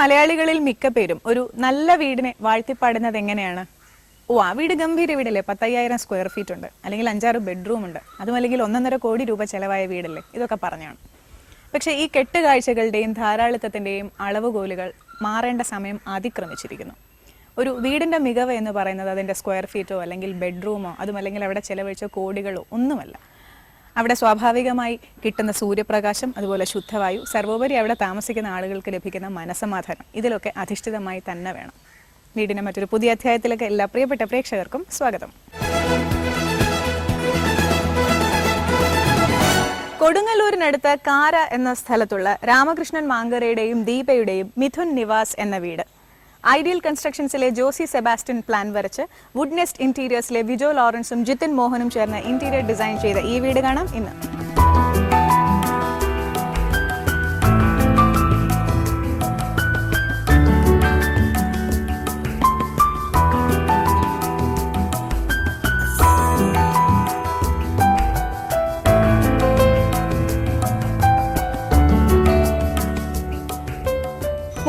മലയാളികളിൽ മിക്ക പേരും ഒരു നല്ല വീടിനെ വാഴ്ത്തിപ്പാടുന്നത് എങ്ങനെയാണ്? ഓ ആ വീട് ഗംഭീര വീടല്ലേ? പത്തയ്യായിരം സ്ക്വയർ ഫീറ്റ് ഉണ്ട്. അല്ലെങ്കിൽ അഞ്ചാറ് ബെഡ്റൂം ഉണ്ട്. അതും അല്ലെങ്കിൽ ഒന്നൊന്നര കോടി രൂപ ചെലവായ വീടല്ലേ? ഇതൊക്കെ പറഞ്ഞാണ്. പക്ഷേ ഈ കെട്ടുകാഴ്ചകളുടെയും ധാരാളിത്തത്തിന്റെയും അളവുകോലുകൾ മാറേണ്ട സമയം അതിക്രമിച്ചിരിക്കുന്നു. ഒരു വീടിന്റെ മികവ് എന്ന് പറയുന്നത് അതിന്റെ സ്ക്വയർ ഫീറ്റോ അല്ലെങ്കിൽ ബെഡ്റൂമോ അതും അല്ലെങ്കിൽ അവിടെ ചെലവഴിച്ച കോടികളോ ഒന്നുമല്ല. അവിടെ സ്വാഭാവികമായി കിട്ടുന്ന സൂര്യപ്രകാശം അതുപോലെ ശുദ്ധവായു സർവോപരി അവിടെ താമസിക്കുന്ന ആളുകൾക്ക് ലഭിക്കുന്ന മനസമാധാനം ഇതിലൊക്കെ അധിഷ്ഠിതമായി തന്നെ വേണം. വീടിന്റെ മറ്റൊരു പുതിയ അധ്യായത്തിലേക്ക് എല്ലാ പ്രിയപ്പെട്ട പ്രേക്ഷകർക്കും സ്വാഗതം. കൊടുങ്ങല്ലൂരിനടുത്ത് കാര എന്ന സ്ഥലത്തുള്ള രാമകൃഷ്ണൻ മാങ്കരയുടെയും ദീപയുടെയും മിഥുൻ നിവാസ് എന്ന വീട് ഐഡിയൽ കൺസ്ട്രക്ഷൻസിലെ ജോസി സെബാസ്റ്റ്യൻ പ്ലാൻ വരച്ച് വുഡ് നെസ്റ്റ് ഇന്റീരിയേഴ്സിലെ വിജോ ലോറൻസും ജിതിൻ മോഹനും ചേർന്ന് ഇന്റീരിയർ ഡിസൈൻ ചെയ്ത ഈ വീട് കാണാം ഇന്ന്.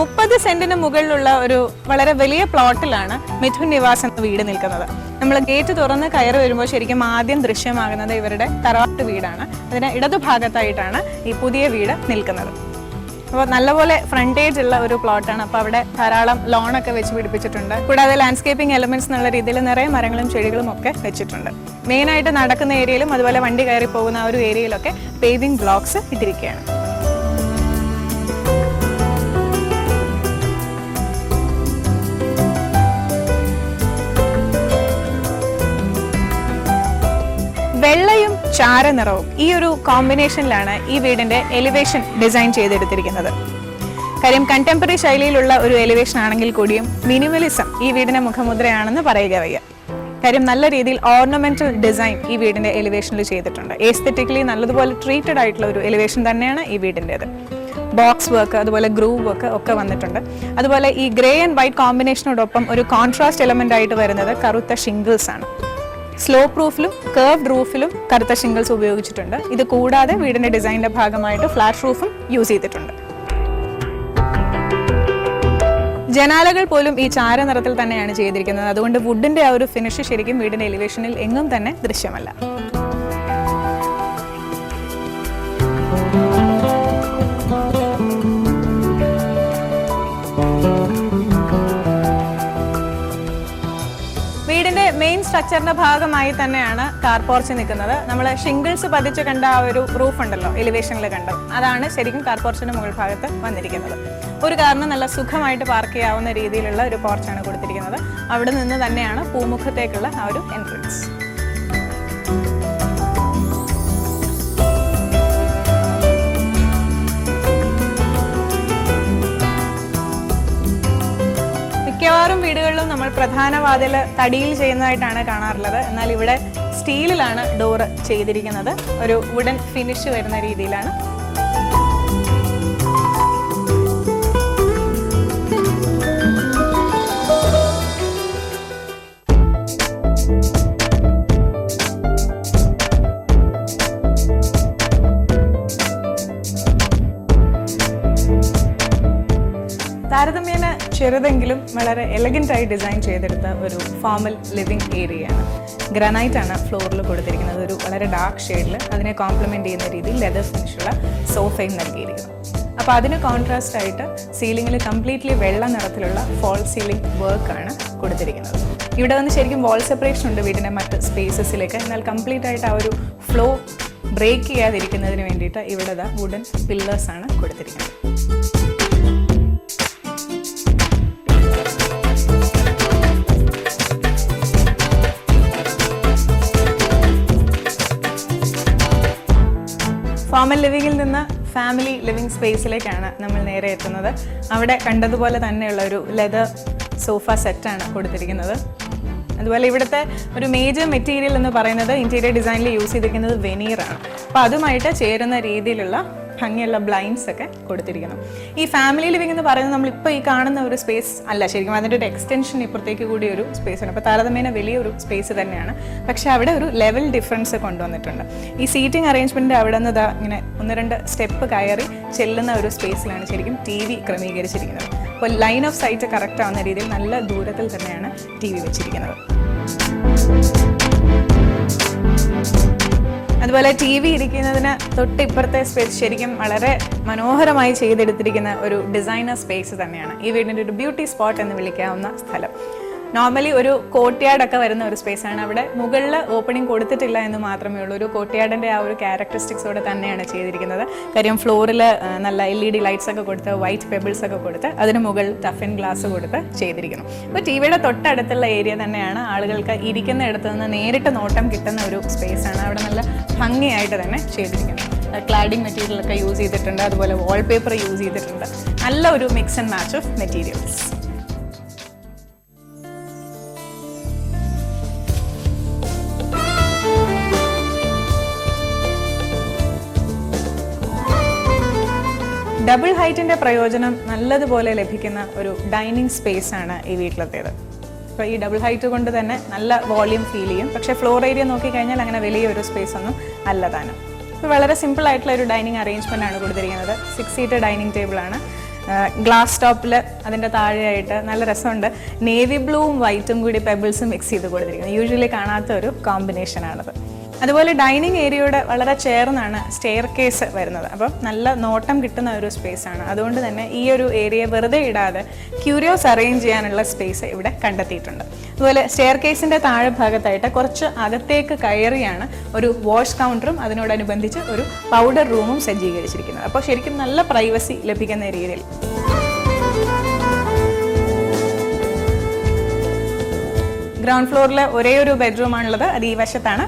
മുപ്പത് സെന്റിന് മുകളിലുള്ള ഒരു വളരെ വലിയ പ്ലോട്ടിലാണ് മിഥുൻ നിവാസ് എന്ന വീട് നിൽക്കുന്നത്. നമ്മൾ ഗേറ്റ് തുറന്ന് കയറി വരുമ്പോൾ ശരിക്കും ആദ്യം ദൃശ്യമാകുന്നത് ഇവരുടെ തറവാട്ട് വീടാണ്. അതിന് ഇടതുഭാഗത്തായിട്ടാണ് ഈ പുതിയ വീട് നിൽക്കുന്നത്. അപ്പോൾ നല്ലപോലെ ഫ്രണ്ടേജ് ഉള്ള ഒരു പ്ലോട്ടാണ്. അപ്പോൾ അവിടെ ധാരാളം ലോണൊക്കെ വെച്ച് പിടിപ്പിച്ചിട്ടുണ്ട്. കൂടാതെ ലാൻഡ്സ്കേപ്പിംഗ് എലമെന്റ്സ് എന്നുള്ള രീതിയിൽ നിറയെ മരങ്ങളും ചെടികളും ഒക്കെ വെച്ചിട്ടുണ്ട്. മെയിനായിട്ട് നടക്കുന്ന ഏരിയയിലും അതുപോലെ വണ്ടി കയറി പോകുന്ന ആ ഒരു ഏരിയയിലൊക്കെ പേവിംഗ് ബ്ലോക്സ് ഇട്ടിരിക്കുകയാണ്. വെള്ളയും ചാരനിറവും ഈ ഒരു കോമ്പിനേഷനിലാണ് ഈ വീടിന്റെ എലിവേഷൻ ഡിസൈൻ ചെയ്തെടുത്തിരിക്കുന്നത്. കാര്യം കണ്ടംപററി ശൈലിയിലുള്ള ഒരു എലിവേഷൻ ആണെങ്കിൽ കൂടിയും മിനിമലിസം ഈ വീടിന്റെ മുഖമുദ്രയാണെന്ന് പറയുക വയ്യ. കാര്യം നല്ല രീതിയിൽ ഓർണമെന്റൽ ഡിസൈൻ ഈ വീടിന്റെ എലിവേഷനിൽ ചെയ്തിട്ടുണ്ട്. എസ്തെറ്റിക്കലി നല്ലതുപോലെ ട്രീറ്റഡ് ആയിട്ടുള്ള ഒരു എലിവേഷൻ തന്നെയാണ് ഈ വീടിന്റെത് ബോക്സ് വർക്ക് അതുപോലെ ഗ്രൂവ് വർക്ക് ഒക്കെ വന്നിട്ടുണ്ട്. അതുപോലെ ഈ ഗ്രേ ആൻഡ് വൈറ്റ് കോമ്പിനേഷനോടൊപ്പം ഒരു കോൺട്രാസ്റ്റ് എലമെന്റ് ആയിട്ട് വരുന്നത് കറുത്ത ഷിംഗിൾസ് ആണ്. സ്ലോപ്പ് പ്രൂഫിലും കർവ്ഡ് റൂഫിലും കറുത്ത ഷിംഗിൾസ് ഉപയോഗിച്ചിട്ടുണ്ട്. ഇത് കൂടാതെ വീടിന്റെ ഡിസൈനിന്റെ ഭാഗമായിട്ട് ഫ്ലാറ്റ് റൂഫും യൂസ് ചെയ്തിട്ടുണ്ട്. ജനാലകൾ പോലും ഈ ചാര നിറത്തിൽ തന്നെയാണ് ചെയ്തിരിക്കുന്നത്. അതുകൊണ്ട് വുഡിന്റെ ആ ഒരു ഫിനിഷ് ശരിക്കും വീടിന്റെ എലിവേഷനിൽ എങ്ങും തന്നെ ദൃശ്യമല്ല. വീടിന്റെ മെയിൻ സ്ട്രക്ചറിന്റെ ഭാഗമായി തന്നെയാണ് കാർ പോർച്ച് നിൽക്കുന്നത്. നമ്മൾ ഷിംഗിൾസ് പതിച്ച് കണ്ട ആ ഒരു റൂഫ് ഉണ്ടല്ലോ എലിവേഷനിൽ കണ്ടത് അതാണ് ശരിക്കും കാർ പോർച്ചിന്റെ മുകൾ ഭാഗത്ത് വന്നിരിക്കുന്നത്. ഒരു കാരണം നല്ല സുഖമായിട്ട് പാർക്ക് ചെയ്യാവുന്ന രീതിയിലുള്ള ഒരു പോർച്ചാണ് കൊടുത്തിരിക്കുന്നത്. അവിടെ നിന്ന് തന്നെയാണ് പൂമുഖത്തേക്കുള്ള ആ ഒരു എൻട്രൻസ് മിക്കവാറും വീടുകളിലും നമ്മൾ പ്രധാന വാതിൽ തടിയിൽ ചെയ്യുന്നതായിട്ടാണ് കാണാറുള്ളത്. എന്നാൽ ഇവിടെ സ്റ്റീലിലാണ് ഡോറ് ചെയ്തിരിക്കുന്നത്. ഒരു വുഡൻ ഫിനിഷ് വരുന്ന രീതിയിലാണ്. ചെറുതെങ്കിലും വളരെ എലഗന്റ് ആയി ഡിസൈൻ ചെയ്തെടുത്ത ഒരു ഫോമൽ ലിവിംഗ് ഏരിയയാണ് ഗ്രാനൈറ്റ് ആണ് ഫ്ലോറിൽ കൊടുത്തിരിക്കുന്നത്. ഒരു വളരെ ഡാർക്ക് ഷെയ്ഡിൽ അതിനെ കോംപ്ലിമെന്റ് ചെയ്യുന്ന രീതിയിൽ ലെതർ ഫിനിഷുള്ള സോഫയും നൽകിയിരിക്കുന്നു. അപ്പോൾ അതിന് കോൺട്രാസ്റ്റ് ആയിട്ട് സീലിംഗിൽ കംപ്ലീറ്റ്ലി വെള്ള നിറത്തിലുള്ള ഫോൾ സീലിംഗ് വർക്കാണ് കൊടുത്തിരിക്കുന്നത്. ഇവിടെ വന്ന് ശരിക്കും വാൾ സെപ്പറേഷൻ ഉണ്ട് വീടിന്റെ മറ്റ് സ്പേസസിലേക്ക് എന്നാൽ കംപ്ലീറ്റ് ആയിട്ട് ആ ഒരു ഫ്ലോ ബ്രേക്ക് ചെയ്യാതിരിക്കുന്നതിന് വേണ്ടിയിട്ട് ഇവിടെ വുഡൻ പില്ലേഴ്സ് ആണ് കൊടുത്തിരിക്കുന്നത്. ഫോമൽ ലിവിങ്ങിൽ നിന്ന് ഫാമിലി ലിവിങ് സ്പേസിലേക്കാണ് നമ്മൾ നേരെ എത്തുന്നത്. അവിടെ കണ്ടതുപോലെ തന്നെയുള്ള ഒരു ലെതർ സോഫ സെറ്റാണ് കൊടുത്തിരിക്കുന്നത്. അതുപോലെ ഇവിടുത്തെ ഒരു മേജർ മെറ്റീരിയൽ എന്ന് പറയുന്നത് ഇന്റീരിയർ ഡിസൈനിൽ യൂസ് ചെയ്തിരിക്കുന്നത് വെനീറാണ് അപ്പോൾ അതുമായിട്ട് ചേരുന്ന രീതിയിലുള്ള ഭംഗിയുള്ള ബ്ലൈൻഡ്സ് ഒക്കെ കൊടുത്തിരിക്കണം ഈ ഫാമിലി ലിവിംഗ് എന്ന് പറയുന്നത് നമ്മളിപ്പോൾ ഈ കാണുന്ന ഒരു സ്പേസ് അല്ല. ശരിക്കും അതിന്റെ ഒരു എക്സ്റ്റൻഷൻ ഇപ്പുറത്തേക്ക് കൂടി ഒരു സ്പേസ് ആണ് അപ്പോൾ താരതമ്യേന വലിയൊരു സ്പേസ് തന്നെയാണ്. പക്ഷേ അവിടെ ഒരു ലെവൽ ഡിഫറൻസ് കൊണ്ടുവന്നിട്ടുണ്ട്. ഈ സീറ്റിംഗ് അറേഞ്ച്മെന്റ് അവിടെ നിന്ന് ഇതാ ഇങ്ങനെ ഒന്ന് രണ്ട് സ്റ്റെപ്പ് കയറി ചെല്ലുന്ന ഒരു സ്പേസിലാണ് ശരിക്കും ടി വി ക്രമീകരിച്ചിരിക്കുന്നത്. അപ്പോൾ ലൈൻ ഓഫ് സൈറ്റ് കറക്റ്റ് ആവുന്ന രീതിയിൽ നല്ല ദൂരത്തിൽ തന്നെയാണ് ടി വി വെച്ചിരിക്കുന്നത്. അതുപോലെ ടി വി ഇരിക്കുന്നതിന് തൊട്ട് ഇപ്പുറത്തെ സ്പേസ് ശരിക്കും വളരെ മനോഹരമായി ചെയ്തെടുത്തിരിക്കുന്ന ഒരു ഡിസൈനർ സ്പേസ് തന്നെയാണ്. ഈ വീടിന്റെ ഒരു ബ്യൂട്ടി സ്പോട്ട് എന്ന് വിളിക്കാവുന്ന സ്ഥലം. നോർമലി ഒരു കോർട്ട്യാർഡ് ഒക്കെ വരുന്ന ഒരു സ്പേസ് ആണ്. അവിടെ മുകളിൽ ഓപ്പണിംഗ് കൊടുത്തിട്ടില്ല എന്ന് മാത്രമേ ഉള്ളൂ. ഒരു കോർട്ട്യാർഡിന്റെ ആ ഒരു ക്യാരക്ടറിസ്റ്റിക്സോടെ തന്നെയാണ് ചെയ്തിരിക്കുന്നത്. കാര്യം ഫ്ലോറിൽ നല്ല എൽ ഇ ഡി ലൈറ്റ്സ് ഒക്കെ കൊടുത്ത് വൈറ്റ് പെബിൾസ് ഒക്കെ കൊടുത്ത് അതിന് മുകളിൽ ടഫിൻ ഗ്ലാസ് കൊടുത്ത് ചെയ്തിരിക്കുന്നു. അപ്പോൾ ടി വിയുടെ തൊട്ടടുത്തുള്ള ഏരിയ തന്നെയാണ് ആളുകൾക്ക് ഇരിക്കുന്ന ഇടത്ത് നിന്ന് നേരിട്ട് നോട്ടം കിട്ടുന്ന ഒരു സ്പേസ് ആണ്. അവിടെ നല്ല ഭംഗിയായിട്ട് തന്നെ ചെയ്തിരിക്കുന്നത് ക്ലാഡിംഗ് മെറ്റീരിയലൊക്കെ യൂസ് ചെയ്തിട്ടുണ്ട്. അതുപോലെ വാൾപേപ്പർ യൂസ് ചെയ്തിട്ടുണ്ട്. നല്ല ഒരു mix and match of materials double ഹൈറ്റിന്റെ പ്രയോജനം നല്ലതുപോലെ ലഭിക്കുന്ന ഒരു ഡൈനിങ് സ്പേസ് ആണ് ഈ വീട്ടിലത്തേത്. അപ്പോൾ ഈ ഡബിൾ ഹൈറ്റ് കൊണ്ട് തന്നെ നല്ല വോളിയം ഫീൽ ചെയ്യും. പക്ഷേ ഫ്ലോർ ഏരിയ നോക്കിക്കഴിഞ്ഞാൽ അങ്ങനെ വലിയൊരു സ്പേസ് ഒന്നും അല്ലതാണ് ഇപ്പോൾ വളരെ സിമ്പിൾ ആയിട്ടുള്ള ഒരു ഡൈനിങ് അറേഞ്ച്മെന്റ് ആണ് കൊടുത്തിരിക്കുന്നത്. സിക്സ് സീറ്റ് ഡൈനിങ് ടേബിൾ ആണ്. ഗ്ലാസ് ടോപ്പിൽ അതിന്റെ താഴെയായിട്ട് നല്ല രസമുണ്ട്. നേവി ബ്ലൂവും വൈറ്റും കൂടി പെബിൾസും മിക്സ് ചെയ്ത് കൊടുത്തിരിക്കുന്നത് യൂഷ്വലി കാണാത്ത ഒരു കോമ്പിനേഷനാണത് അതുപോലെ ഡൈനിങ് ഏരിയയുടെ വളരെ ചേർന്നാണ് സ്റ്റെയർ കേസ് വരുന്നത്. അപ്പം നല്ല നോട്ടം കിട്ടുന്ന ഒരു സ്പേസ് ആണ്. അതുകൊണ്ട് തന്നെ ഈ ഒരു ഏരിയ വെറുതെ ഇടാതെ ക്യൂരിയോസ് അറേഞ്ച് ചെയ്യാനുള്ള സ്പേസ് ഇവിടെ കണ്ടെത്തിയിട്ടുണ്ട്. അതുപോലെ സ്റ്റെയർ കേസിന്റെ താഴെ ഭാഗത്തായിട്ട് കുറച്ച് അകത്തേക്ക് കയറിയാണ് ഒരു വാഷ് കൗണ്ടറും അതിനോടനുബന്ധിച്ച് ഒരു പൗഡർ റൂമും സജ്ജീകരിച്ചിരിക്കുന്നത്. അപ്പോൾ ശരിക്കും നല്ല പ്രൈവസി ലഭിക്കുന്ന രീതിയിൽ. ഗ്രൗണ്ട് ഫ്ലോറിൽ ഒരേ ഒരു ബെഡ്റൂമാണുള്ളത് അത് ഈ വശത്താണ്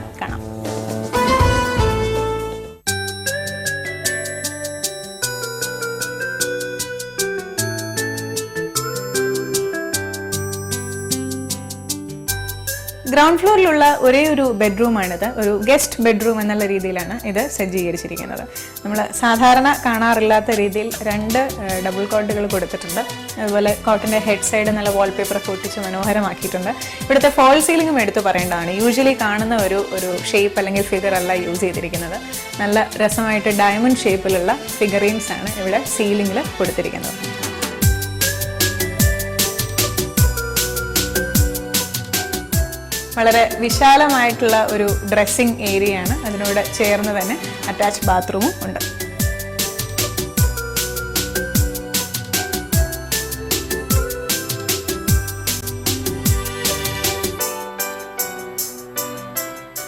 ഗ്രൗണ്ട് ഫ്ലോറിലുള്ള ഒരേ ഒരു ബെഡ്റൂമാണിത് ഒരു ഗസ്റ്റ് ബെഡ്റൂം എന്നുള്ള രീതിയിലാണ് ഇത് സജ്ജീകരിച്ചിരിക്കുന്നത്. നമ്മൾ സാധാരണ കാണാറില്ലാത്ത രീതിയിൽ രണ്ട് ഡബിൾ കോട്ടുകൾ കൊടുത്തിട്ടുണ്ട്. അതുപോലെ കോട്ടിന്റെ ഹെഡ് സൈഡ് നല്ല വാൾപേപ്പർ ഒക്കെ ഒട്ടിച്ച് മനോഹരമാക്കിയിട്ടുണ്ട്. ഇവിടുത്തെ ഫോൾ സീലിംഗും എടുത്തു പറയേണ്ടതാണ്. യൂഷ്വലി കാണുന്ന ഒരു ഒരു ഷേപ്പ് അല്ലെങ്കിൽ ഫിഗർ അല്ല യൂസ് ചെയ്തിരിക്കുന്നത്. നല്ല രസമായിട്ട് ഡയമണ്ട് ഷേപ്പിലുള്ള ഫിഗറീൻസ് ആണ് ഇവിടെ സീലിംഗിൽ കൊടുത്തിരിക്കുന്നത്. വളരെ വിശാലമായിട്ടുള്ള ഒരു ഡ്രസ്സിംഗ് ഏരിയയാണ് അതിനോട് ചേർന്ന് തന്നെ അറ്റാച്ച് ബാത്റൂമും ഉണ്ട്.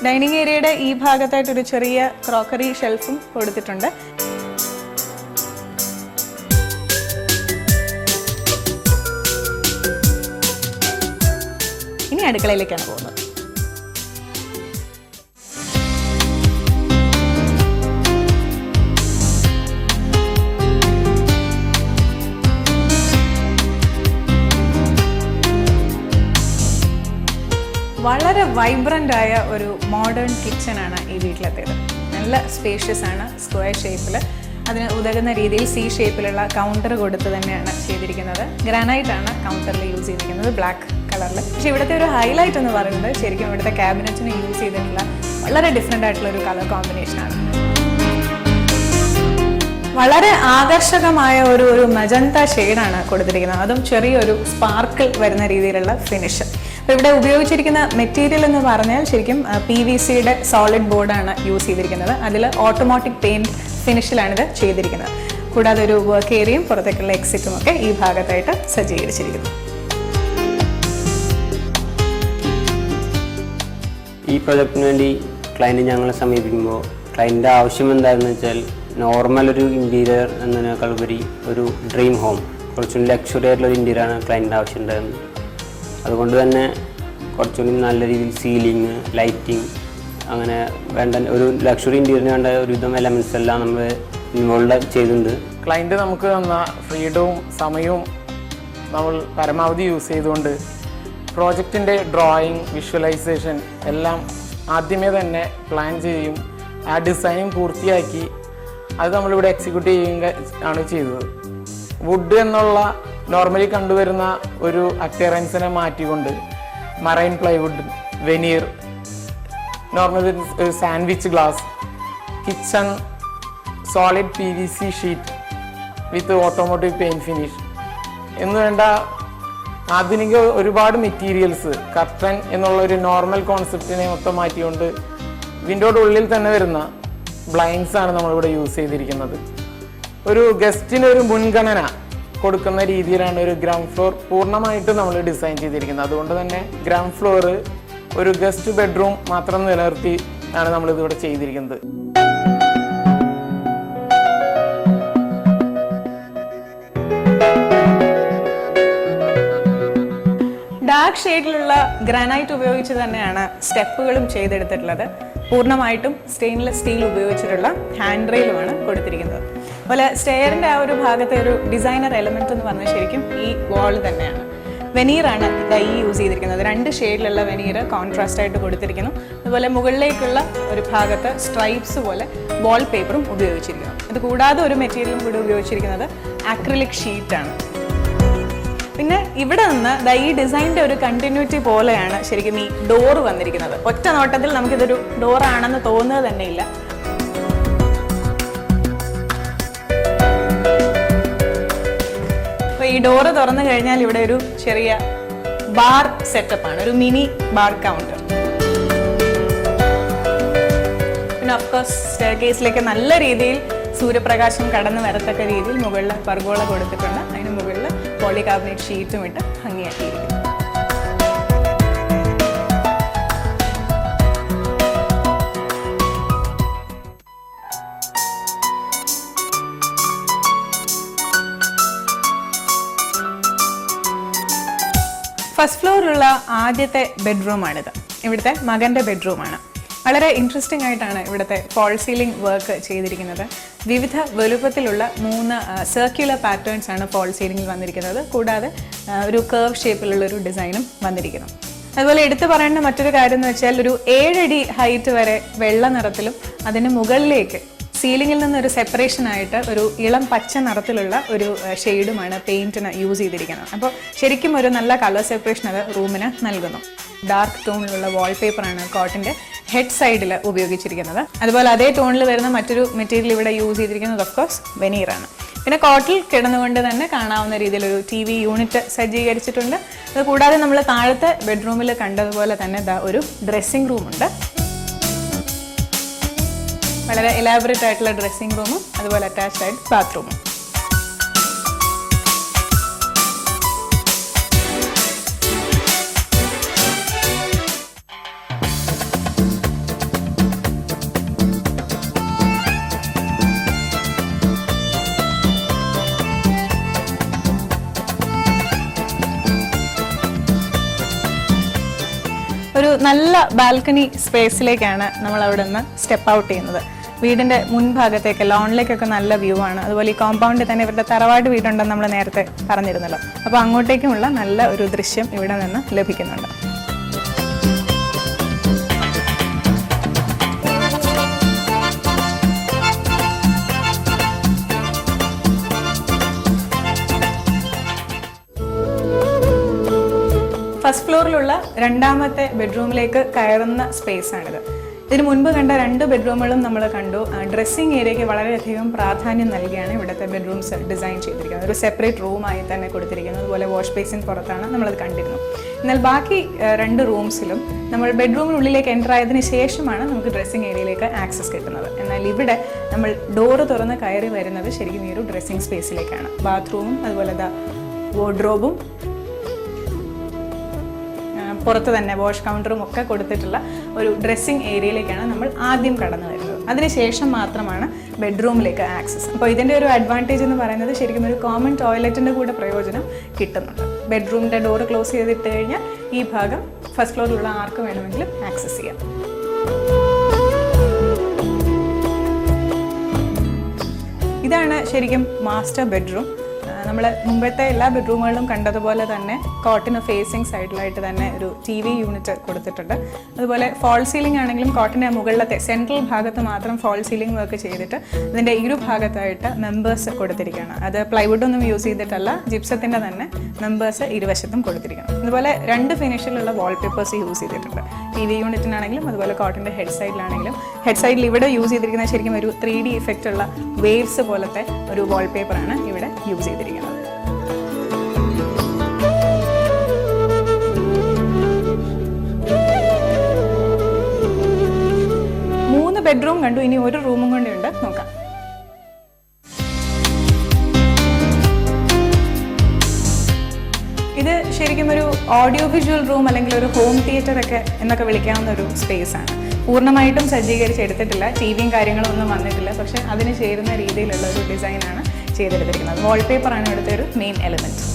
ഡൈനിങ് ഏരിയയുടെ ഈ ഭാഗത്തായിട്ട് ഒരു ചെറിയ ക്രോക്കറി ഷെൽഫും കൊടുത്തിട്ടുണ്ട്. ഇനി അടുക്കളയിലേക്കാണ് പോകുന്നത്. വൈബ്രന്റ് ആയ ഒരു മോഡേൺ കിച്ചൺ ആണ് ഈ വീട്ടിലെത്തിയത്. നല്ല സ്പേഷ്യസ് ആണ് സ്ക്വയർ ഷേപ്പിൽ അതിന് ഉതകുന്ന രീതിയിൽ സി ഷേപ്പിലുള്ള കൗണ്ടർ കൊടുത്ത് തന്നെയാണ് ചെയ്തിരിക്കുന്നത്. ഗ്രാനൈറ്റ് ആണ് കൗണ്ടറിൽ യൂസ് ചെയ്തിരിക്കുന്നത് ബ്ലാക്ക് കളറിൽ പക്ഷേ ഇവിടുത്തെ ഒരു ഹൈലൈറ്റ് എന്ന് പറയുന്നത് ശരിക്കും ഇവിടുത്തെ ക്യാബിനറ്റിന് യൂസ് ചെയ്തിട്ടുള്ള വളരെ ഡിഫറെന്റ് ആയിട്ടുള്ള ഒരു കളർ കോമ്പിനേഷനാണ് വളരെ ആകർഷകമായ ഒരു ഒരു മജന്ത ഷെയ്ഡാണ് കൊടുത്തിരിക്കുന്നത്. അതും ചെറിയൊരു സ്പാർക്കിൾ വരുന്ന രീതിയിലുള്ള ഫിനിഷ് ഇവിടെ ഉപയോഗിച്ചിരിക്കുന്ന മെറ്റീരിയൽ എന്ന് പറഞ്ഞാൽ ശരിക്കും പി വി സിയുടെ സോളിഡ് ബോർഡാണ് യൂസ് ചെയ്തിരിക്കുന്നത്. അതിൽ ഓട്ടോമാറ്റിക് പെയിന്റ് ഫിനിഷിലാണിത് ചെയ്തിരിക്കുന്നത്. കൂടാതെ ഒരു വർക്ക് ഏരിയയും പുറത്തേക്കുള്ള എക്സിറ്റും ഒക്കെ ഈ ഭാഗത്തായിട്ട് സജ്ജീകരിച്ചിരിക്കുന്നു. ഈ പ്രൊജക്റ്റിന് വേണ്ടി ക്ലയന്റ് ഞങ്ങളെ സമീപിക്കുമ്പോൾ ക്ലയന്റിന്റെ ആവശ്യം എന്താണെന്ന് വെച്ചാൽ നോർമൽ ഒരു ഇന്റീരിയർ എന്നതിനേക്കാൾ ഉപരി ഒരു ഡ്രീം ഹോം കുറച്ചും ലക്ഷറി ആയിട്ടുള്ള ഒരു ഇന്റീരിയറാണ് ക്ലയന്റിന്റെ ആവശ്യം ഉണ്ടായിരുന്നത്. അതുകൊണ്ട് തന്നെ കുറച്ചുകൂടി നല്ല രീതിയിൽ സീലിങ് ലൈറ്റിംഗ് അങ്ങനെ വേണ്ട ഒരു ലക്ഷറി ഇന്റീരിയറിന് വേണ്ട ഒരുവിധം എലമെൻസ് എല്ലാം നമ്മൾ ഇൻവോൾവ് ചെയ്തിട്ടുണ്ട്. ക്ലയന്റ് നമുക്ക് തന്ന ഫ്രീഡവും സമയവും നമ്മൾ പരമാവധി യൂസ് ചെയ്തുകൊണ്ട് പ്രോജക്റ്റിന്റെ ഡ്രോയിങ് വിഷ്വലൈസേഷൻ എല്ലാം ആദ്യമേ തന്നെ പ്ലാൻ ചെയ്യും. ആ ഡിസൈൻ പൂർത്തിയാക്കി അത് നമ്മളിവിടെ എക്സിക്യൂട്ട് ചെയ്യുക ആണ് ചെയ്തത്. വുഡ് എന്നുള്ള നോർമലി കണ്ടുവരുന്ന ഒരു അപ്പിയറൻസിനെ മാറ്റിക്കൊണ്ട് marine plywood veneer normal sandwich glass kitchen solid P V C sheet with automotive paint finish എന്ന് വേണ്ട ആധുനിക ഒരുപാട് മെറ്റീരിയൽസ് കർട്ടൻ എന്നുള്ള ഒരു നോർമൽ കോൺസെപ്റ്റിനെ മൊത്തം മാറ്റിക്കൊണ്ട് വിൻഡോയുടെ ഉള്ളിൽ തന്നെ വരുന്ന ബ്ലൈൻഡ്സ് ആണ് നമ്മളിവിടെ യൂസ് ചെയ്തിരിക്കുന്നത്. ഒരു ഗസ്റ്റിന് ഒരു മുൻഗണന കൊടുക്കുന്ന രീതിയിലാണ് ഒരു ഗ്രൗണ്ട് ഫ്ലോർ പൂർണമായിട്ടും നമ്മൾ ഡിസൈൻ ചെയ്തിരിക്കുന്നത്. അതുകൊണ്ട് തന്നെ ഗ്രൗണ്ട് ഫ്ലോർ ഒരു ഗസ്റ്റ് ബെഡ്റൂം മാത്രം നിലനിർത്തി ആണ് നമ്മളിതിവിടെ ചെയ്തിരിക്കുന്നത്. ഡാർക്ക് ഷെയ്ഡിലുള്ള ഗ്രാനൈറ്റ് ഉപയോഗിച്ച് തന്നെയാണ് സ്റ്റെപ്പുകളും ചെയ്തെടുത്തിട്ടുള്ളത്. പൂർണമായിട്ടും സ്റ്റെയിൻലെസ് സ്റ്റീൽ ഉപയോഗിച്ചിട്ടുള്ള ഹാൻഡ് റെയിലുമാണ് കൊടുത്തിരിക്കുന്നത്. അതുപോലെ സ്റ്റെയറിന്റെ ആ ഒരു ഭാഗത്തെ ഒരു ഡിസൈനർ എലമെന്റ് എന്ന് പറഞ്ഞാൽ ശരിക്കും ഈ വാൾ തന്നെയാണ്. വെനീറാണ് ഈ യൂസ് ചെയ്തിരിക്കുന്നത്. രണ്ട് ഷെയ്ഡിലുള്ള വെനീർ കോൺട്രാസ്റ്റ് ആയിട്ട് കൊടുത്തിരിക്കുന്നു. അതുപോലെ മുകളിലേക്കുള്ള ഒരു ഭാഗത്ത് സ്ട്രൈപ്സ് പോലെ വാൾ പേപ്പറും ഉപയോഗിച്ചിരിക്കുന്നു. ഇത് കൂടാതെ ഒരു മെറ്റീരിയലും കൂടി ഉപയോഗിച്ചിരിക്കുന്നത് ആക്രിലിക് ഷീറ്റാണ് പിന്നെ ഇവിടെ നിന്ന് ഈ ഡിസൈന്റെ ഒരു കണ്ടിന്യൂറ്റി പോലെയാണ് ശരിക്കും ഈ ഡോർ വന്നിരിക്കുന്നത്. ഒറ്റ നോട്ടത്തിൽ നമുക്കിതൊരു ഡോറാണെന്ന് തോന്നുന്നത് തന്നെ ഇല്ല അപ്പൊ ഈ ഡോറ് തുറന്നു കഴിഞ്ഞാൽ ഇവിടെ ഒരു ചെറിയ ബാർ സെറ്റപ്പ് ആണ് ഒരു മിനി ബാർ കൗണ്ടർ പിന്നെ ഓഫ്കോഴ്സ് സ്റ്റെയർ കേസിലേക്ക് നല്ല രീതിയിൽ സൂര്യപ്രകാശം കടന്നു വരത്തക്ക രീതിയിൽ മുകളിൽ പർഗോള കൊടുത്തിട്ടുണ്ട്. അതിന് മുകളിൽ പോളി പോളികാർബണേറ്റ് ഷീറ്റും ഇട്ട് ഭംഗിയാക്കിയിരിക്കുന്നു. ഫസ്റ്റ് ഫ്ലോറിലുള്ള ആദ്യത്തെ ബെഡ്റൂമാണിത്. ഇവിടുത്തെ മകന്റെ ബെഡ്റൂമാണ്. വളരെ ഇൻട്രസ്റ്റിംഗ് ആയിട്ടാണ് ഇവിടുത്തെ ഫോൾ സീലിംഗ് വർക്ക് ചെയ്തിരിക്കുന്നത്. വിവിധ വലുപ്പത്തിലുള്ള മൂന്ന് സർക്യുലർ പാറ്റേൺസ് ആണ് ഫോൾ സീലിംഗിൽ വന്നിരിക്കുന്നത്. കൂടാതെ ഒരു കർവ് ഷേപ്പിലുള്ള ഒരു ഡിസൈനും വന്നിരിക്കുന്നു. അതുപോലെ എടുത്തു പറയേണ്ട മറ്റൊരു കാര്യം എന്ന് വെച്ചാൽ ഒരു ഏഴടി ഹൈറ്റ് വരെ വെള്ള നിറത്തിലും അതിന് മുകളിലേക്ക് സീലിംഗിൽ നിന്ന് ഒരു സെപ്പറേഷൻ ആയിട്ട് ഒരു ഇളം പച്ച നിറത്തിലുള്ള ഒരു ഷെയ്ഡുമാണ് പെയിന്റിന് യൂസ് ചെയ്തിരിക്കുന്നത്. അപ്പോൾ ശരിക്കും ഒരു നല്ല കളർ സെപ്പറേഷൻ അത് റൂമിന് നൽകുന്നു. ഡാർക്ക് ടോണിലുള്ള വാൾപേപ്പറാണ് കോട്ടിന്റെ ഹെഡ് സൈഡിൽ ഉപയോഗിച്ചിരിക്കുന്നത്. അതുപോലെ അതേ ടോണിൽ വരുന്ന മറ്റൊരു മെറ്റീരിയൽ ഇവിടെ യൂസ് ചെയ്തിരിക്കുന്നത് ഓഫ് കോഴ്സ് വെനീറാണ് പിന്നെ കോട്ടിൽ കിടന്നുകൊണ്ട് തന്നെ കാണാവുന്ന രീതിയിൽ ഒരു ടി വി യൂണിറ്റ് സജ്ജീകരിച്ചിട്ടുണ്ട്. അത് കൂടാതെ നമ്മൾ താഴത്തെ ബെഡ്റൂമിൽ കണ്ടതുപോലെ തന്നെ ഒരു ഡ്രസ്സിംഗ് റൂമുണ്ട് വളരെ എലാബറേറ്റ് ആയിട്ടുള്ള ഡ്രസ്സിംഗ് റൂമും അതുപോലെ അറ്റാച്ച്ഡ് ആയിട്ട് ബാത്റൂമും നല്ല ബാൽക്കണി സ്പേസിലേക്കാണ് നമ്മൾ അവിടെ നിന്ന് സ്റ്റെപ്പ് ഔട്ട് ചെയ്യുന്നത്. വീടിന്റെ മുൻഭാഗത്തേക്ക് ലോണിലേക്കൊക്കെ നല്ല വ്യൂ ആണ്. അതുപോലെ ഈ കോമ്പൗണ്ടിൽ തന്നെ ഇവരുടെ തറവാട് വീടുണ്ടെന്ന് നമ്മൾ നേരത്തെ പറഞ്ഞിരുന്നല്ലോ. അപ്പോൾ അങ്ങോട്ടേക്കുമുള്ള നല്ല ഒരു ദൃശ്യം ഇവിടെ നിന്ന് ലഭിക്കുന്നുണ്ട്. ഫസ്റ്റ് ഫ്ലോറിലുള്ള രണ്ടാമത്തെ ബെഡ്റൂമിലേക്ക് കയറുന്ന സ്പേസ് ആണിത്. ഇതിന് മുൻപ് കണ്ട രണ്ട് ബെഡ്റൂമുകളും നമ്മൾ കണ്ടു. ഡ്രസ്സിംഗ് ഏരിയയ്ക്ക് വളരെയധികം പ്രാധാന്യം നൽകിയാണ് ഇവിടുത്തെ ബെഡ്റൂംസ് ഡിസൈൻ ചെയ്തിരിക്കുന്നത്. ഒരു സെപ്പറേറ്റ് റൂമായി തന്നെ കൊടുത്തിരിക്കുന്നത് അതുപോലെ വാഷ് ബേസിൻ പുറത്താണ് നമ്മളത് കണ്ടിരുന്നു എന്നാൽ ബാക്കി രണ്ട് റൂംസിലും നമ്മൾ ബെഡ്റൂമിനുള്ളിലേക്ക് എന്റർ ആയതിനു ശേഷമാണ് നമുക്ക് ഡ്രസ്സിംഗ് ഏരിയയിലേക്ക് ആക്സസ് കിട്ടുന്നത്. എന്നാൽ ഇവിടെ നമ്മൾ ഡോറ് തുറന്ന് കയറി വരുന്നത് ശരിക്കും ഈ ഒരു ഡ്രസ്സിംഗ് സ്പേസിലേക്കാണ് ബാത്റൂമും അതുപോലെ വാർഡ്രോബും ആ, പുറത്ത് തന്നെ വാഷ് കൗണ്ടറും ഒക്കെ കൊടുത്തിട്ടുള്ള ഒരു ഡ്രസ്സിംഗ് ഏരിയയിലേക്കാണ് നമ്മൾ ആദ്യം കടന്നു വരുന്നത്. അതിനുശേഷം മാത്രമാണ് ബെഡ്റൂമിലേക്ക് ആക്സസ് അപ്പോൾ ഇതിന്റെ ഒരു അഡ്വാന്റേജ് എന്ന് പറയുന്നത് ശരിക്കും ഒരു കോമൺ ടോയ്ലറ്റിന്റെ കൂടെ പ്രയോജനം കിട്ടുന്നുണ്ട്. ബെഡ്റൂമിന്റെ ഡോറ് ക്ലോസ് ചെയ്തിട്ട് കഴിഞ്ഞാൽ ഈ ഭാഗം ഫസ്റ്റ് ഫ്ലോറിലുള്ള ആർക്ക് വേണമെങ്കിലും ആക്സസ് ചെയ്യാം. ഇതാണ് ശരിക്കും മാസ്റ്റർ ബെഡ്റൂം നമ്മൾ മുമ്പത്തെ എല്ലാ ബെഡ്റൂമുകളിലും കണ്ടതുപോലെ തന്നെ കോട്ടിന് ഫേസിങ് സൈഡിലായിട്ട് തന്നെ ഒരു ടി വി യൂണിറ്റ് കൊടുത്തിട്ടുണ്ട്. അതുപോലെ ഫോൾ സീലിംഗ് ആണെങ്കിലും കോട്ടിന്റെ മുകളിലത്തെ സെൻട്രൽ ഭാഗത്ത് മാത്രം ഫോൾ സീലിംഗ് വർക്ക് ചെയ്തിട്ട് ഇതിന്റെ ഇരു ഭാഗത്തായിട്ട് മെമ്പേഴ്സ് കൊടുത്തിരിക്കുകയാണ്. അത് പ്ലൈവുഡ് ഒന്നും യൂസ് ചെയ്തിട്ടല്ല ജിപ്സത്തിന്റെ തന്നെ മെമ്പേഴ്സ് ഇരുവശത്തും കൊടുത്തിരിക്കണം അതുപോലെ രണ്ട് ഫിനിഷിലുള്ള വാൾപേപ്പേഴ്സ് യൂസ് ചെയ്തിട്ടുണ്ട്. ടി വി യൂണിറ്റിനാണെങ്കിലും അതുപോലെ കോട്ടിന്റെ ഹെഡ് സൈഡിലാണെങ്കിലും ഹെഡ് സൈഡിൽ ഇവിടെ യൂസ് ചെയ്തിരിക്കുന്ന ശരിക്കും ഒരു ത്രീ ഡി ഇഫക്റ്റ് ഉള്ള വേവ്സ് പോലത്തെ ഒരു വാൾപേപ്പറാണ് ഇവിടെ യൂസ് ചെയ്തിരിക്കുന്നത്. ബെഡ്റൂം കണ്ടു. ഇനി ഒരു റൂമും കൂടി ഉണ്ട്. ഓഡിയോ വിഷ്വൽ റൂം അല്ലെങ്കിൽ ഒരു ഹോം തിയേറ്റർ ഒക്കെ എന്നൊക്കെ വിളിക്കാവുന്ന ഒരു സ്പേസ് ആണ്. പൂർണമായിട്ടും സജ്ജീകരിച്ച് എടുത്തിട്ടില്ല. ടി വിയും കാര്യങ്ങളും ഒന്നും വന്നിട്ടില്ല. പക്ഷെ അതിന് ചേരുന്ന രീതിയിലുള്ള ഒരു ഡിസൈനാണ് ചെയ്തെടുത്തിരിക്കുന്നത്. വാൾപേപ്പറാണ് ഇവിടുത്തെ ഒരു മെയിൻ എലിമെന്റ്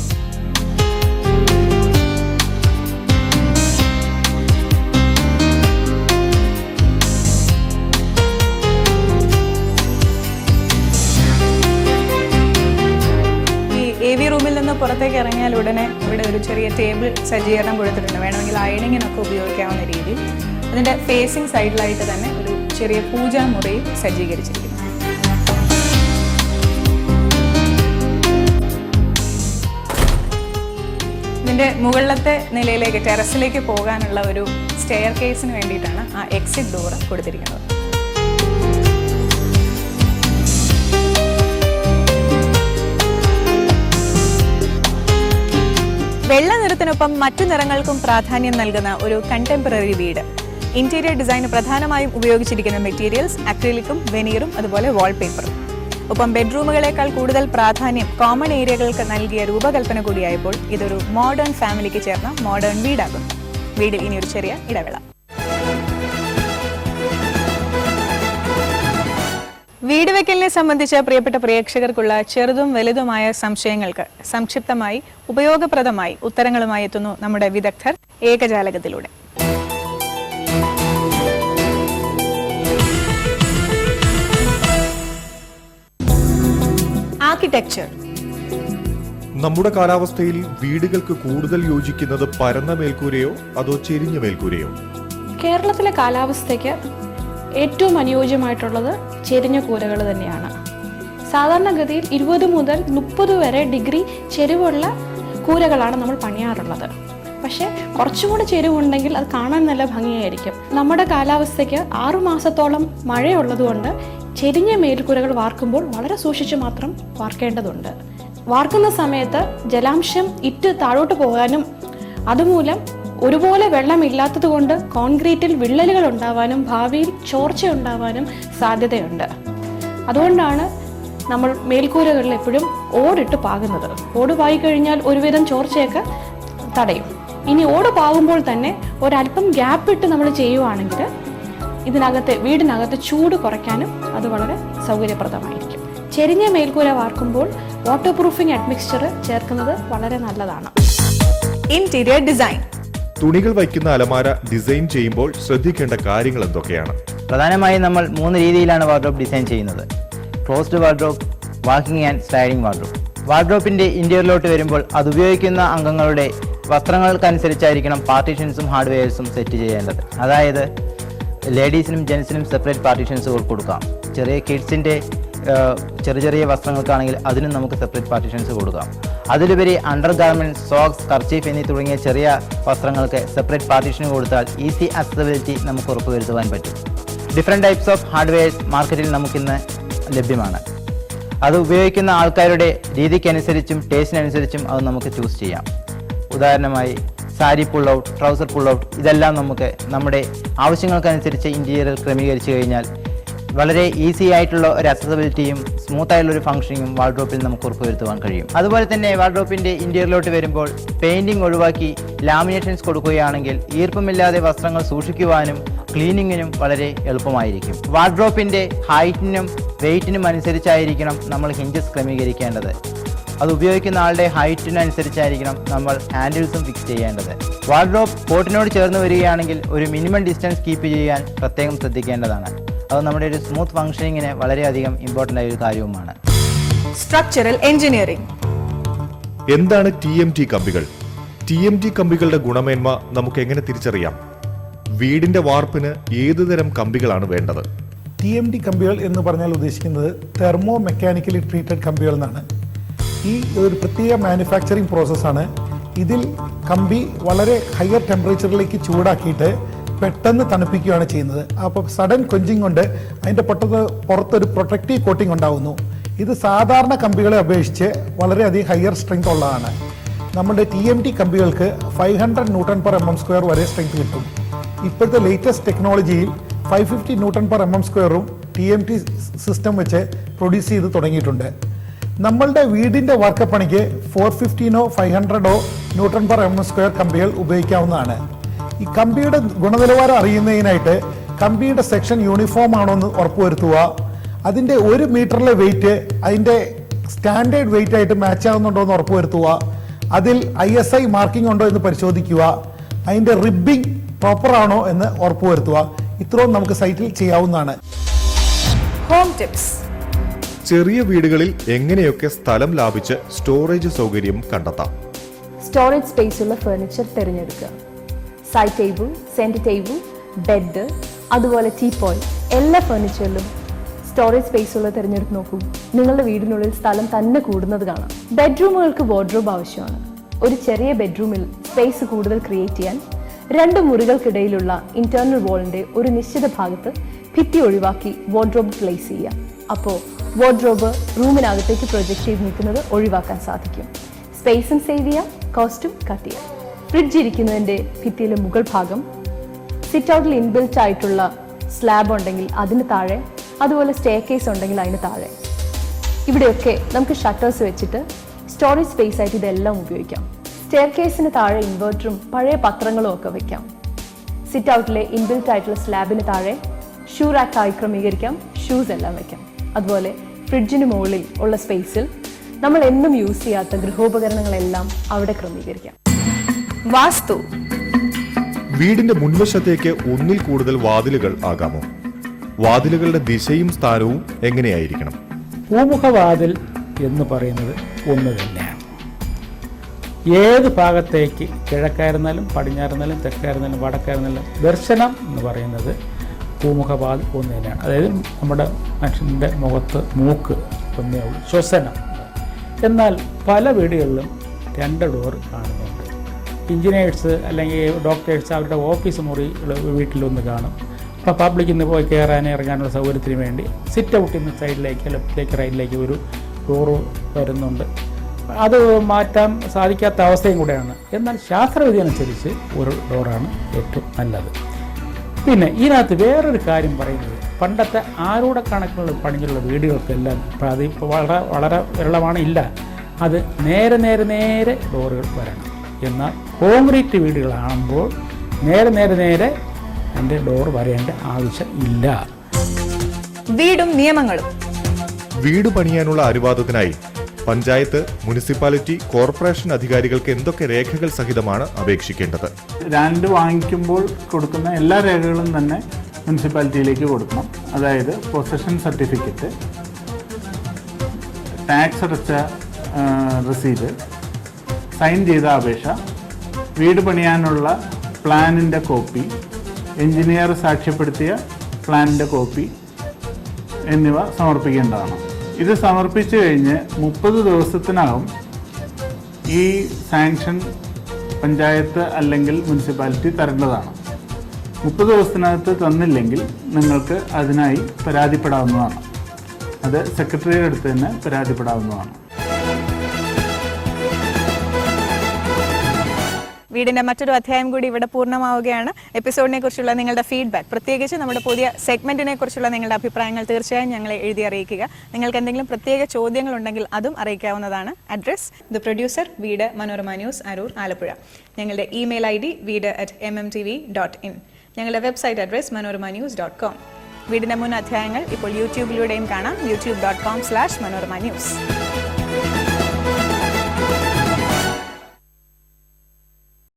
പുറത്തേക്ക് ഇറങ്ങിയാൽ ഉടനെ ഇവിടെ ഒരു ചെറിയ ടേബിൾ സജ്ജീകരണം കൊടുത്തിട്ടുണ്ട്. വേണമെങ്കിൽ അയണിങ്ങിനൊക്കെ ഉപയോഗിക്കാവുന്ന രീതിയിൽ. അതിന്റെ ഫേസിംഗ് സൈഡിലായിട്ട് തന്നെ ഒരു ചെറിയ പൂജാമുറിയും സജ്ജീകരിച്ചിരിക്കുന്നു. ഇതിന്റെ മുകളിലത്തെ നിലയിലേക്ക് ടെറസിലേക്ക് പോകാനുള്ള ഒരു സ്റ്റെയർ കേസിന് വേണ്ടിയിട്ടാണ് ആ എക്സിറ്റ് ഡോർ കൊടുത്തിരിക്കുന്നത്. വെള്ള നിറത്തിനൊപ്പം മറ്റു നിറങ്ങൾക്കും പ്രാധാന്യം നൽകുന്ന ഒരു കണ്ടംപററി വീട്. ഇന്റീരിയർ ഡിസൈന് പ്രധാനമായും ഉപയോഗിച്ചിരിക്കുന്ന മെറ്റീരിയൽസ് അക്രിലിക്കും വെനീറും അതുപോലെ വാൾപേപ്പറും ഒപ്പം ബെഡ്റൂമുകളേക്കാൾ കൂടുതൽ പ്രാധാന്യം കോമൺ ഏരിയകൾക്ക് നൽകിയ രൂപകൽപ്പന കൂടിയായപ്പോൾ ഇതൊരു മോഡേൺ ഫാമിലിക്ക് ചേർന്ന മോഡേൺ വീടാകും വീടിൽ ഇനി ഒരു ചെറിയ ഇടവേള. വീട് വെക്കലിനെ സംബന്ധിച്ച് പ്രിയപ്പെട്ട പ്രേക്ഷകർക്കുള്ള ചെറുതും വലുതുമായ സംശയങ്ങൾക്ക് സംക്ഷിപ്തമായി ഉപയോഗപ്രദമായി ഉത്തരങ്ങളുമായി എത്തുന്നു നമ്മുടെ വിദഗ്ധർ ഏകജാലകത്തിലൂടെ. ആർക്കിടെക്ചർ. നമ്മുടെ കാലാവസ്ഥയിൽ വീടുകൾക്ക് കൂടുതൽ യോജിക്കുന്നത് പരന്ന മേൽക്കൂരയോ അതോ ചെരിഞ്ഞ മേൽക്കൂരയോ? കേരളത്തിലെ കാലാവസ്ഥയ്ക്ക് ഏറ്റവും അനുയോജ്യമായിട്ടുള്ളത് ചെരിഞ്ഞ കൂരകൾ തന്നെയാണ്. സാധാരണഗതിയിൽ ഇരുപത് മുതൽ മുപ്പത് വരെ ഡിഗ്രി ചെരുവുള്ള കൂരകളാണ് നമ്മൾ പണിയാറുള്ളത്. പക്ഷേ കുറച്ചും കൂടെ ചെരുവുണ്ടെങ്കിൽ അത് കാണാൻ നല്ല ഭംഗിയായിരിക്കും. നമ്മുടെ കാലാവസ്ഥയ്ക്ക് ആറുമാസത്തോളം മഴയുള്ളതുകൊണ്ട് ചെരിഞ്ഞ മേൽക്കൂരകൾ വാർക്കുമ്പോൾ വളരെ സൂക്ഷിച്ച് മാത്രം വാർക്കേണ്ടതുണ്ട്. വാർക്കുന്ന സമയത്ത് ജലാംശം ഇറ്റ് താഴോട്ട് പോകാനും അതുമൂലം ഒരുപോലെ വെള്ളമില്ലാത്തത് കൊണ്ട് കോൺക്രീറ്റിൽ വിള്ളലുകൾ ഉണ്ടാവാനും ഭാവിയിൽ ചോർച്ച ഉണ്ടാവാനും സാധ്യതയുണ്ട്. അതുകൊണ്ടാണ് നമ്മൾ മേൽക്കൂരകളിൽ എപ്പോഴും ഓടിട്ട് പാകുന്നത്. ഓട് പായി കഴിഞ്ഞാൽ ഒരുവിധം ചോർച്ചയൊക്കെ തടയും. ഇനി ഓട് പാകുമ്പോൾ തന്നെ ഒരല്പം ഗ്യാപ്പ് ഇട്ട് നമ്മൾ ചെയ്യുവാണെങ്കിൽ ഇതിനകത്ത് വീടിനകത്ത് ചൂട് കുറയ്ക്കാനും അത് വളരെ സൗകര്യപ്രദമായിരിക്കും. ചെരിഞ്ഞ മേൽക്കൂര വാർക്കുമ്പോൾ വാട്ടർ പ്രൂഫിംഗ് അഡ്മിക്സ്ചർ ചേർക്കുന്നത് വളരെ നല്ലതാണ്. ഇന്റീരിയർ ഡിസൈൻ തുണികൾ വയ്ക്കുന്ന അലമാര ഡിസൈൻ ചെയ്യുമ്പോൾ ശ്രദ്ധിക്കേണ്ട കാര്യങ്ങൾ എന്തൊക്കെയാണ്? പ്രധാനമായും നമ്മൾ മൂന്ന് രീതിയിലാണ് വാർഡ്രോബ് ഡിസൈൻ ചെയ്യുന്നത്. Closed wardrobe walking and sliding wardrobe വാർഡ്രോബിന്റെ ഇന്റീരിയറിലോട്ട് വരുമ്പോൾ അത് ഉപയോഗിക്കുന്ന അംഗങ്ങളുടെ വസ്ത്രങ്ങൾക്കനുസരിച്ചായിരിക്കണം പാർട്ടീഷൻസും ഹാർഡ്വെയർസും സെറ്റ് ചെയ്യേണ്ടത്. അതായത് ലേഡീസിനും ജെൻസിനും സെപ്പറേറ്റ് പാർട്ടീഷൻസ് കൊടുക്കാം. ചെറിയ കിഡ്സിന്റെ ചെറിയ ചെറിയ വസ്ത്രങ്ങൾക്കാണെങ്കിൽ അതിനും നമുക്ക് സെപ്പറേറ്റ് പാർട്ടീഷൻസ് കൊടുക്കാം. അതിലുപരി അണ്ടർ ഗാർമെന്റ്സ് സോക്സ് കർച്ചീഫ് എന്നീ തുടങ്ങിയ ചെറിയ വസ്ത്രങ്ങൾക്ക് സെപ്പറേറ്റ് പാർട്ടീഷൻ കൊടുത്താൽ ഈസി അക്സസബിലിറ്റി നമുക്ക് ഉറപ്പുവരുത്തുവാൻ പറ്റും. ഡിഫറെന്റ് ടൈപ്സ് ഓഫ് ഹാർഡ്വെയർസ് മാർക്കറ്റിൽ നമുക്കിന്ന് ലഭ്യമാണ്. അത് ഉപയോഗിക്കുന്ന ആൾക്കാരുടെ രീതിക്കനുസരിച്ചും ടേസ്റ്റിനനുസരിച്ചും അത് നമുക്ക് ചൂസ് ചെയ്യാം. ഉദാഹരണമായി sari pull out trouser pull out ഇതെല്ലാം നമുക്ക് നമ്മുടെ ആവശ്യങ്ങൾക്കനുസരിച്ച് ഇന്റീരിയർ ക്രമീകരിച്ചു കഴിഞ്ഞാൽ വളരെ ഈസി ആയിട്ടുള്ള ഒരു അക്സസബിലിറ്റിയും സ്മൂത്ത് ആയിട്ടുള്ള ഒരു ഫംഗ്ഷനിങ്ങും വാർഡ്രോപ്പിൽ നമുക്ക് ഉറപ്പുവരുത്തുവാൻ കഴിയും. അതുപോലെ തന്നെ വാർഡ്രോപ്പിന്റെ ഇന്റീരിയറിലോട്ട് വരുമ്പോൾ പെയിന്റിംഗ് ഒഴിവാക്കി ലാമിനേഷൻസ് കൊടുക്കുകയാണെങ്കിൽ ഈർപ്പമില്ലാതെ വസ്ത്രങ്ങൾ സൂക്ഷിക്കുവാനും ക്ലീനിങ്ങിനും വളരെ എളുപ്പമായിരിക്കും. വാർഡ്രോപ്പിന്റെ ഹൈറ്റിനും വെയിറ്റിനും അനുസരിച്ചായിരിക്കണം നമ്മൾ ഹിഞ്ചസ് ക്രമീകരിക്കേണ്ടത്. അത് ഉപയോഗിക്കുന്ന ആളുടെ ഹൈറ്റിനനുസരിച്ചായിരിക്കണം നമ്മൾ ഹാൻഡിൽസും ഫിക്സ് ചെയ്യേണ്ടത്. വാർഡ്രോപ്പ് കോട്ടിനോട് ചേർന്ന് വരികയാണെങ്കിൽ ഒരു മിനിമം ഡിസ്റ്റൻസ് കീപ്പ് ചെയ്യാൻ പ്രത്യേകം ശ്രദ്ധിക്കേണ്ടതാണ്. അത് നമ്മുടെ ഒരു സ്മൂത്ത് ഫംഗ്ഷനിങ്ങിന് വളരെയധികം ഇമ്പോർട്ടന്റ് ആയ ഒരു കാര്യവുമാണ്. സ്ട്രക്ചറൽ എഞ്ചിനീയറിംഗ് എന്താണ് ടി എം ടി കമ്പികൾ? ടി എം ടി കമ്പികളുടെ ഗുണമേന്മ നമുക്ക് എങ്ങനെ തിരിച്ചറിയാം? വീടിന്റെ വാർപ്പിന് ഏതുതരം കമ്പികളാണ് വേണ്ടത്? ടി എം ടി കമ്പികൾ എന്ന് പറഞ്ഞാൽ ഉദ്ദേശിക്കുന്നത് തെർമോ മെക്കാനിക്കലി ട്രീറ്റഡ് കമ്പികൾ എന്നാണ്. ഈ ഒരു പ്രത്യേക മാനുഫാക്ചറിങ് പ്രോസസ്സാണ് ഇതിൽ കമ്പി വളരെ ഹയർ ടെമ്പറേച്ചറിലേക്ക് ചൂടാക്കിയിട്ട് പെട്ടെന്ന് തണുപ്പിക്കുകയാണ് ചെയ്യുന്നത്. അപ്പോൾ സഡൻ കൊഞ്ചിങ് കൊണ്ട് അതിന്റെ പൊട്ടത്ത് പുറത്തൊരു പ്രൊട്ടക്റ്റീവ് കോട്ടിംഗ് ഉണ്ടാകുന്നു ഇത് സാധാരണ കമ്പികളെ അപേക്ഷിച്ച് വളരെയധികം ഹയർ സ്ട്രെങ്ത് ഉള്ളതാണ്. നമ്മുടെ T M T കമ്പികൾക്ക് five hundred newton per M M square വരെ സ്ട്രെങ്ത് കിട്ടും. ഇപ്പോഴത്തെ ലേറ്റസ്റ്റ് ടെക്നോളജിയിൽ five fifty newton per M M സ്ക്വയറും ടി എം ടി സിസ്റ്റം വെച്ച് പ്രൊഡ്യൂസ് ചെയ്ത് തുടങ്ങിയിട്ടുണ്ട്. നമ്മളുടെ വീടിന്റെ വർക്കപ്പണിക്ക് ഫോർ ഫിഫ്റ്റീനോ five ഹൺഡ്രഡോ newton per M M square കമ്പികൾ ഉപയോഗിക്കാവുന്നതാണ്. ഈ കമ്പിയുടെ ഗുണനിലവാരം അറിയുന്നതിനായിട്ട് കമ്പിയുടെ സെക്ഷൻ യൂണിഫോം ആണോ എന്ന് ഉറപ്പുവരുത്തുക അതിന്റെ ഒരു മീറ്ററിലെ വെയിറ്റ് അതിന്റെ സ്റ്റാൻഡേർഡ് വെയിറ്റ് ആയിട്ട് മാച്ച് ആകുന്നുണ്ടോ എന്ന് ഉറപ്പുവരുത്തുക അതിൽ ഐ എസ് ഐ മാർക്കിംഗ് ഉണ്ടോ എന്ന് പരിശോധിക്കുക. അതിന്റെ റിബിംഗ് പ്രോപ്പർ ആണോ എന്ന് ഉറപ്പുവരുത്തുക ഇത്രയും നമുക്ക് സൈറ്റിൽ ചെയ്യാവുന്നതാണ്. ഹോം ടിപ്സ് ചെറിയ വീടുകളിൽ എങ്ങനെയൊക്കെ സ്ഥലം ലാഭിച്ച് സ്റ്റോറേജ് സൗകര്യം കണ്ടെത്താം? സ്റ്റോറേജ് സ്പേസ് ഉള്ള ഫർണിച്ചർ തിരഞ്ഞെടുക്കുക. Side table centre table bed അതുപോലെ ടീപ്പോയ് എല്ലാ ഫർണിച്ചറിലും സ്റ്റോറേജ് സ്പേസ് ഉള്ള നോക്കൂ. നിങ്ങളുടെ വീടിനുള്ളിൽ സ്ഥലം തന്നെ കൂടുന്നത് കാണാം. ബെഡ്റൂമുകൾക്ക് വാർഡ്രോബ് ആവശ്യമാണ്. ഒരു ചെറിയ ബെഡ്റൂമിൽ സ്പേസ് കൂടുതൽ ക്രിയേറ്റ് ചെയ്യാൻ രണ്ട് മുറികൾക്കിടയിലുള്ള ഇന്റേണൽ വാളിന്റെ ഒരു നിശ്ചിത ഭാഗത്ത് ഭിത്തി ഒഴിവാക്കി വാർഡ്രോബ് പ്ലേസ് ചെയ്യാം അപ്പോൾ വാർഡ്രോബ് റൂമിനകത്തേക്ക് പ്രൊജക്ട് ചെയ്ത് നിൽക്കുന്നത് ഒഴിവാക്കാൻ സാധിക്കും. സ്പേസും സേവ് ചെയ്യാം കോസ്റ്റും കട്ട് ചെയ്യാം. ഫ്രിഡ്ജ് ഇരിക്കുന്നതിന്റെ ഭിത്തിയിലെ മുകൾ ഭാഗം സിറ്റ് ഔട്ടിൽ ഇൻബിൽറ്റ് ആയിട്ടുള്ള സ്ലാബ് ഉണ്ടെങ്കിൽ അതിന് താഴെ അതുപോലെ സ്റ്റേ കേസ് ഉണ്ടെങ്കിൽ അതിന് താഴെ. ഇവിടെയൊക്കെ നമുക്ക് ഷട്ടേഴ്സ് വെച്ചിട്ട് സ്റ്റോറേജ് സ്പേസ് ആയിട്ട് ഇതെല്ലാം ഉപയോഗിക്കാം. സ്റ്റെയർ കേസിന് താഴെ ഇൻവേർട്ടറും പഴയ പത്രങ്ങളും ഒക്കെ വയ്ക്കാം സിറ്റ് ഔട്ടിലെ ഇൻബിൽറ്റ് ആയിട്ടുള്ള സ്ലാബിന് താഴെ ഷൂ റാക്ക് ആയി ക്രമീകരിക്കാം. ഷൂസ് എല്ലാം വയ്ക്കാം അതുപോലെ ഫ്രിഡ്ജിന് മുകളിൽ ഉള്ള സ്പേസിൽ നമ്മൾ എന്നും യൂസ് ചെയ്യാത്ത ഗൃഹോപകരണങ്ങളെല്ലാം അവിടെ ക്രമീകരിക്കാം. വാസ്തു. വീടിന്റെ മുൻവശത്തേക്ക് ഒന്നിൽ കൂടുതൽ വാതിലുകൾ ആകാമോ? വാതിലുകളുടെ ദിശയും സ്ഥാനവും എങ്ങനെയായിരിക്കണം? പൂമുഖവാതിൽ എന്ന് പറയുന്നത് ഒന്ന് തന്നെയാണ് ഏത് ഭാഗത്തേക്ക് കിഴക്കായിരുന്നാലും പടിഞ്ഞാറുന്നാലും തെക്കായിരുന്നാലും വടക്കായിരുന്നാലും ദർശനം എന്ന് പറയുന്നത് പൂമുഖവാതിൽ ഒന്ന് തന്നെയാണ്. അതായത് നമ്മുടെ മനുഷ്യന്റെ മുഖത്ത് മൂക്ക് ഒന്നേ ഉള്ളൂ. ശ്വസനം. എന്നാൽ പല വീടുകളിലും രണ്ട് ഡോർ കാണുന്നുണ്ട്. എഞ്ചിനീയേഴ്സ് അല്ലെങ്കിൽ ഡോക്ടേഴ്സ് അവരുടെ ഓഫീസ് മുറി വീട്ടിലൊന്ന് കാണും. അപ്പോൾ പബ്ലിക്കിൽ നിന്ന് പോയി കയറാൻ ഇറങ്ങാനുള്ള സൗകര്യത്തിന് വേണ്ടി സിറ്റ് ഔട്ടിൽ നിന്ന് സൈഡിലേക്ക് ലെഫ്റ്റിലേക്ക് റൈറ്റിലേക്ക് ഒരു ഡോറ് വരുന്നുണ്ട്. അത് മാറ്റാൻ സാധിക്കാത്ത അവസ്ഥയും കൂടെയാണ്. എന്നാൽ ശാസ്ത്രവിധി അനുസരിച്ച് ഒരു ഡോറാണ് ഏറ്റവും നല്ലത്. പിന്നെ ഇതിനകത്ത് വേറൊരു കാര്യം പറയുന്നത് പണ്ടത്തെ ആരോടെ കണക്കിനുള്ള പണിഞ്ഞുള്ള വീടുകൾക്കെല്ലാം ഇപ്പം അത് ഇപ്പോൾ വളരെ വളരെ വിരളമാണ് ഇല്ല. അത് നേരെ നേരെ നേരെ ഡോറുകൾ വരണം. എന്നാൽ കോൺക്രീറ്റ് വീടുകളാകുമ്പോൾ നേരെ നേരെ നേരെ എന്റെ ഡോർ വരേണ്ട ആവശ്യം ഇല്ല. വീടും നിയമങ്ങളും. വീട് പണിയാനുള്ള അനുവാദത്തിനായി പഞ്ചായത്ത് മുനിസിപ്പാലിറ്റി കോർപ്പറേഷൻ അധികാരികൾക്ക് എന്തൊക്കെ രേഖകൾ സഹിതമാണ് അപേക്ഷിക്കേണ്ടത്? ലാൻഡ് വാങ്ങിക്കുമ്പോൾ കൊടുക്കുന്ന എല്ലാ രേഖകളും തന്നെ മുനിസിപ്പാലിറ്റിയിലേക്ക് കൊടുക്കണം. അതായത് പൊസഷൻ സർട്ടിഫിക്കറ്റ് ടാക്സ് അടച്ച റസീത് സൈൻ ചെയ്ത അപേക്ഷ വീട് പണിയാനുള്ള പ്ലാനിന്റെ കോപ്പി എഞ്ചിനീയർ സാക്ഷ്യപ്പെടുത്തിയ പ്ലാനിന്റെ കോപ്പി എന്നിവ സമർപ്പിക്കേണ്ടതാണ്. ഇത് സമർപ്പിച്ചു കഴിഞ്ഞ് മുപ്പത് ദിവസത്തിനകം ഈ സാങ്ഷൻ പഞ്ചായത്ത് അല്ലെങ്കിൽ മുനിസിപ്പാലിറ്റി തരേണ്ടതാണ്. മുപ്പത് ദിവസത്തിനകത്ത് തന്നില്ലെങ്കിൽ നിങ്ങൾക്ക് അതിനായി പരാതിപ്പെടാവുന്നതാണ്. അത് സെക്രട്ടറിയുടെ അടുത്ത് തന്നെ പരാതിപ്പെടാവുന്നതാണ്. വീടിന്റെ മറ്റൊരു അധ്യായം കൂടി ഇവിടെ പൂർണമാവുകയാണ്. എപ്പിസോഡിനെ കുറിച്ചുള്ള നിങ്ങളുടെ ഫീഡ്ബാക്ക് പ്രത്യേകിച്ച് നമ്മുടെ പുതിയ സെഗ്മെന്റിനെ കുറിച്ചുള്ള നിങ്ങളുടെ അഭിപ്രായങ്ങൾ തീർച്ചയായും ഞങ്ങളെ എഴുതി അറിയിക്കുക. നിങ്ങൾക്ക് എന്തെങ്കിലും പ്രത്യേക ചോദ്യങ്ങൾ ഉണ്ടെങ്കിൽ അതും അറിയിക്കാവുന്നതാണ്. അഡ്രസ് ദ പ്രൊഡ്യൂസർ വീട് മനോരമ ന്യൂസ് അരൂർ ആലപ്പുഴ. ഞങ്ങളുടെ ഇമെയിൽ ഐ ഡി വീട് at M M T V dot in ഞങ്ങളുടെ website address Manorama news dot com വീടിന്റെ മുൻ അധ്യായങ്ങൾ ഇപ്പോൾ യൂട്യൂബിലൂടെയും കാണാം. YouTube dot com slash Manorama news.